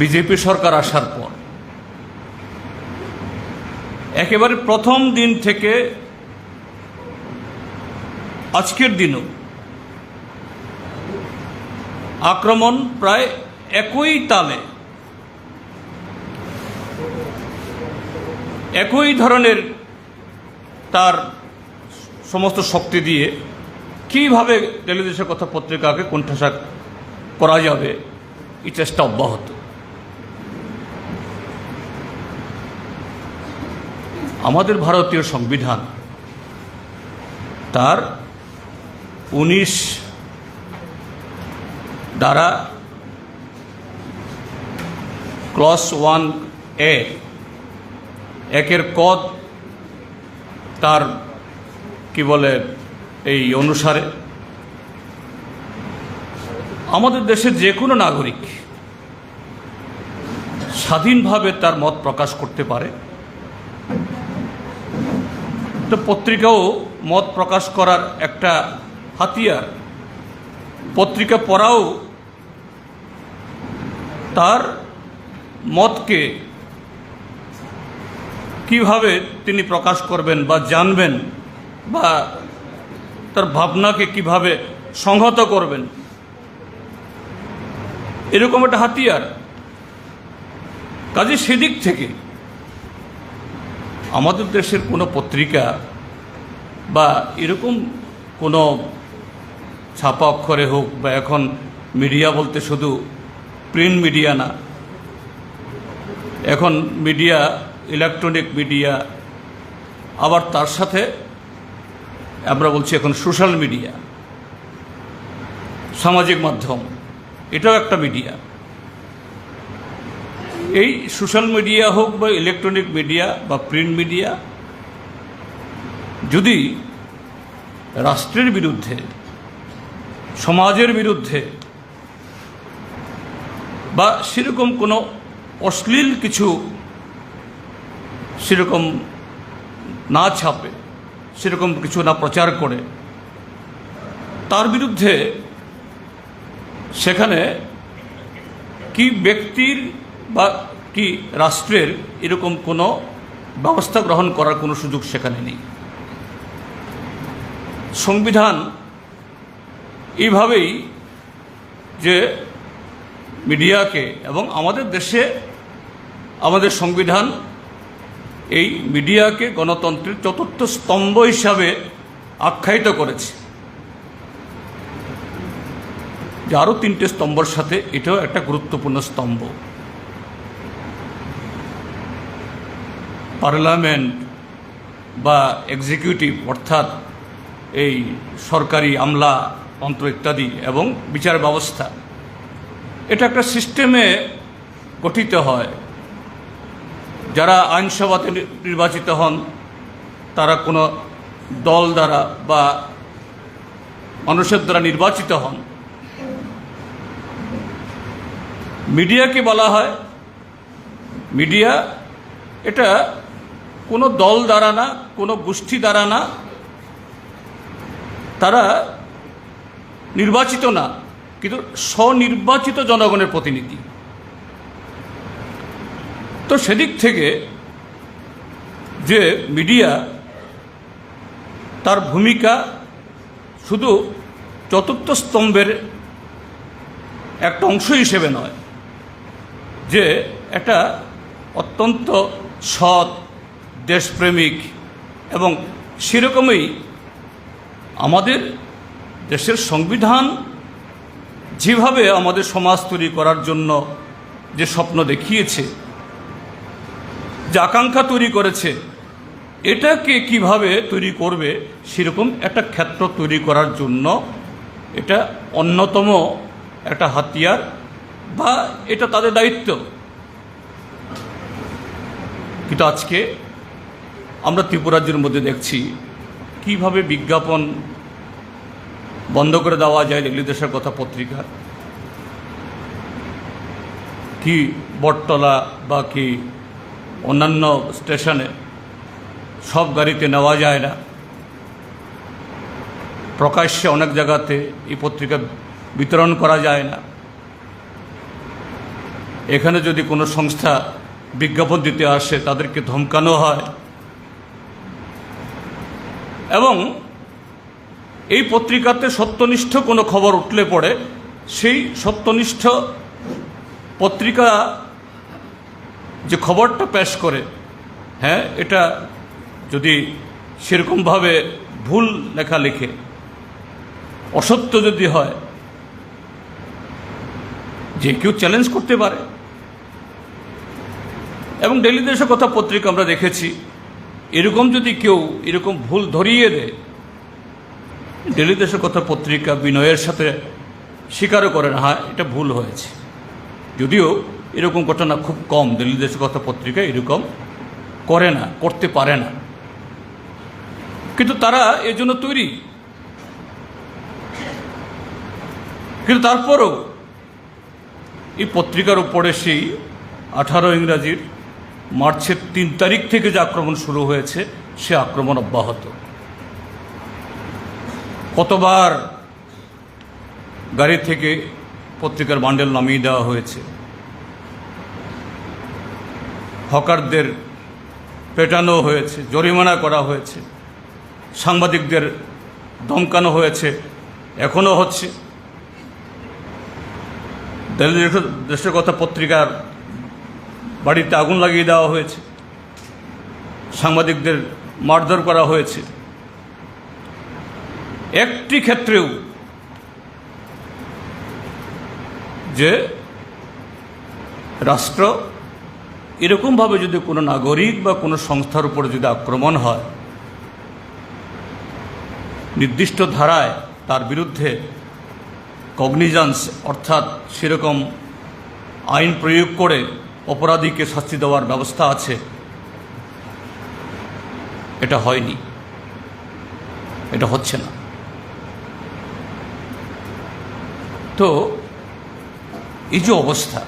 BJP সরকার আসার পর। একেবারে প্রথম দিন থেকে আজকের দিনও আক্রমণ প্রায় একই তালে, একই ধরনের তার সমস্ত শক্তি দিয়ে কীভাবে টেলিভিশন কথা পত্রিকাকে কোণঠাসা করা যাবে, এই চেষ্টা অব্যাহত। আমাদের ভারতীয় সংবিধান, তার উনিশ দ্বারা ক্লস ওয়ান এ, একের কদ তার কি বলে এই অনুসারে, আমাদের দেশের যে কোনো নাগরিক স্বাধীনভাবে তার মত প্রকাশ করতে পারে। তো পত্রিকাও মত প্রকাশ করার একটা হাতিয়ার। পত্রিকা পড়াও তার মতকে কীভাবে তিনি প্রকাশ করবেন বা জানবেন বা তার ভাবনাকে কীভাবে সংহত করবেন। এরকম একটা হাতিয়ার। কাজে সেদিক থেকে আমাদের দেশের কোনো পত্রিকা বা এরকম কোনো ছাপা অক্ষরে হোক বা এখন মিডিয়া বলতে শুধু প্রিন্ট মিডিয়া না, এখন মিডিয়া, ইলেকট্রনিক মিডিয়া, আবার তার সাথে আমরা বলছি এখন সোশ্যাল মিডিয়া, সামাজিক মাধ্যম, এটাও একটা মিডিয়া। এই সোশ্যাল মিডিয়া হোক বা ইলেকট্রনিক মিডিয়া বা প্রিন্ট মিডিয়া, যদি রাষ্ট্রের বিরুদ্ধে, সমাজের বিরুদ্ধে বা সেরকম কোনো অশ্লীল কিছু সেরকম না ছাপে, সেরকম কিছু না প্রচার করে, তার বিরুদ্ধে সেখানে কি ব্যক্তির বা কি রাষ্ট্রের এরকম কোনো ব্যবস্থা গ্রহণ করার কোনো সুযোগ সেখানে নেই। সংবিধান এইভাবেই যে মিডিয়াকে এবং আমাদের দেশে আমাদের সংবিধান এই মিডিয়াকে গণতন্ত্রের চতুর্থ স্তম্ভ হিসাবে আখ্যায়িত করেছে। যে আরও তিনটে স্তম্ভর সাথে এটাও একটা গুরুত্বপূর্ণ স্তম্ভ। পার্লামেন্ট বা এক্সিকিউটিভ অর্থাৎ এই সরকারি আমলা তন্ত্র ইত্যাদি এবং বিচার ব্যবস্থা, এটা একটা সিস্টেমে গঠিত হয়। যারা আইনসভাতে নির্বাচিত হন, তারা কোনো দল দ্বারা বা মানুষের দ্বারা নির্বাচিত হন। মিডিয়াকে বলা হয়, মিডিয়া এটা কোনো দল দ্বারা না, কোনো গোষ্ঠী দ্বারা না, তারা নির্বাচিত না, কিন্তু স্বনির্বাচিত জনগণের প্রতিনিধি। তো সেদিক থেকে যে মিডিয়া তার ভূমিকা শুধু চতুর্থ স্তম্ভের একটা অংশ হিসেবে নয়, যে একটা অত্যন্ত সৎ দেশপ্রেমিক এবং সেরকমই আমাদের দেশের সংবিধান যেভাবে আমাদের সমাজ তৈরি করার জন্য যে স্বপ্ন দেখিয়েছে, যে আকাঙ্ক্ষা তৈরি করেছে, এটাকে কীভাবে তৈরি করবে সেরকম একটা ক্ষেত্র তৈরি করার জন্য এটা অন্যতম একটা হাতিয়ার বা এটা তাদের দায়িত্ব। কিন্তু আজকে আমরা ত্রিপুরাজ্যের মধ্যে দেখছি, কীভাবে বিজ্ঞাপন বন্ধ করে দেওয়া যায় দিল্লি দেশের কথা পত্রিকার কি বটতলা বা কি অন্যান্য স্টেশনে সব গাড়িতে নেওয়া যায় না। প্রকাশ্যে অনেক জায়গাতে এই পত্রিকা বিতরণ করা যায় না। এখানে যদি কোনো সংস্থা বিজ্ঞাপন দিতে আসে, তাদেরকে ধমকানো হয়। এবং এই পত্রিকাতে সত্যনিষ্ঠ কোনো খবর উঠলে পড়ে, সেই সত্যনিষ্ঠ পত্রিকা যে খবরটা পেশ করে হ্যাঁ এটা যদি সেরকমভাবে ভুল লেখা লেখে, অসত্য যদি হয়, যে কেউ চ্যালেঞ্জ করতে পারে। এবং ডেলি দেশের কথা পত্রিকা আমরা দেখেছি। এরকম যদি কেউ এরকম ভুল ধরিয়ে দেয় ডেলি দেশের কথা পত্রিকা বিনয়ের সাথে স্বীকারও করে না হ্যাঁ এটা ভুল হয়েছে। যদিও এরকম ঘটনা খুব কম, দিল্লি দেশের কথা পত্রিকা এরকম করে না, করতে পারে না। কিন্তু তারা এর জন্য তৈরি। কিন্তু তারপরও এই পত্রিকার উপরে সেই আঠারো ইংরাজির মার্চের তিন তারিখ থেকে যে আক্রমণ শুরু হয়েছে, সে আক্রমণ অব্যাহত। কতবার গাড়ি থেকে পত্রিকার বান্ডেল নামিয়ে দেওয়া হয়েছে? হকারদের পেটানো হয়েছে, জরিমানা করা হয়েছে, সাংবাদিকদের ধমকানো হয়েছে এখনও হচ্ছে। দেশের কথা পত্রিকার বাড়িতে আগুন লাগিয়ে দেওয়া হয়েছে। সাংবাদিকদের মারধর করা হয়েছে। একটি ক্ষেত্রেও যে রাষ্ট্র এরকমভাবে যদি কোনো নাগরিক বা কোনো সংস্থার উপরে যদি আক্রমণ হয়, নির্দিষ্ট ধারায় তার বিরুদ্ধে কগনিজান্স অর্থাৎ সেরকম আইন প্রয়োগ করে অপরাধীকে শাস্তি দেওয়ার ব্যবস্থা আছে। এটা হয়নি। এটা হচ্ছে না। তো এই যে অবস্থা